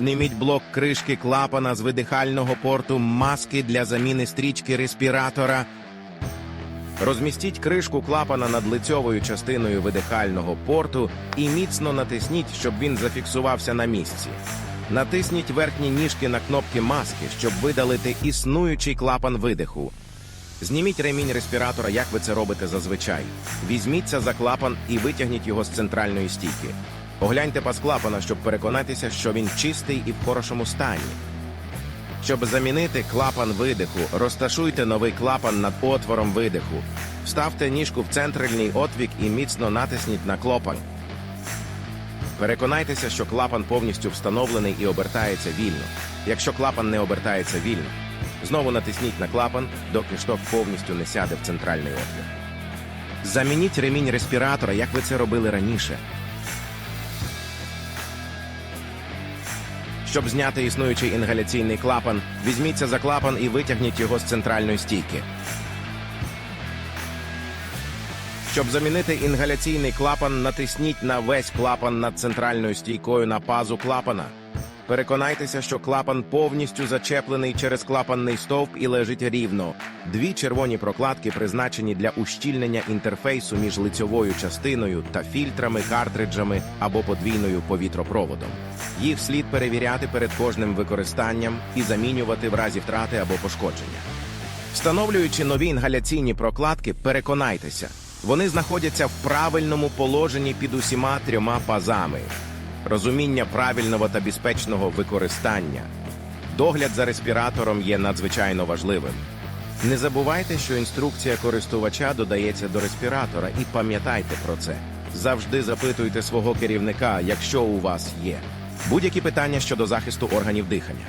Зніміть блок кришки клапана з видихального порту маски для заміни стрічки респіратора. Розмістіть кришку клапана над лицьовою частиною видихального порту і міцно натисніть, щоб він зафіксувався на місці. Натисніть верхні ніжки на кнопки маски, щоб видалити існуючий клапан видиху. Зніміть ремінь респіратора, як ви це робите зазвичай. Візьміться за клапан і витягніть його з центральної стійки. Огляньте пас клапана, щоб переконатися, що він чистий і в хорошому стані. Щоб замінити клапан видиху, розташуйте новий клапан над отвором видиху. Вставте ніжку в центральний отвік і міцно натисніть на клапан. Переконайтеся, що клапан повністю встановлений і обертається вільно. Якщо клапан не обертається вільно, знову натисніть на клапан, доки шток повністю не сяде в центральний отвір. Замініть ремінь респіратора, як ви це робили раніше. Щоб зняти існуючий інгаляційний клапан, візьміться за клапан і витягніть його з центральної стійки. Щоб замінити інгаляційний клапан, натисніть на весь клапан над центральною стійкою на пазу клапана. Переконайтеся, що клапан повністю зачеплений через клапанний стовп і лежить рівно. Дві червоні прокладки призначені для ущільнення інтерфейсу між лицьовою частиною та фільтрами, картриджами або подвійною повітропроводом. Їх слід перевіряти перед кожним використанням і замінювати в разі втрати або пошкодження. Встановлюючи нові інгаляційні прокладки, переконайтеся, вони знаходяться в правильному положенні під усіма трьома пазами. Розуміння правильного та безпечного використання. Догляд за респіратором є надзвичайно важливим. Не забувайте, що інструкція користувача додається до респіратора, і пам'ятайте про це. Завжди запитуйте свого керівника, якщо у вас є будь-які питання щодо захисту органів дихання.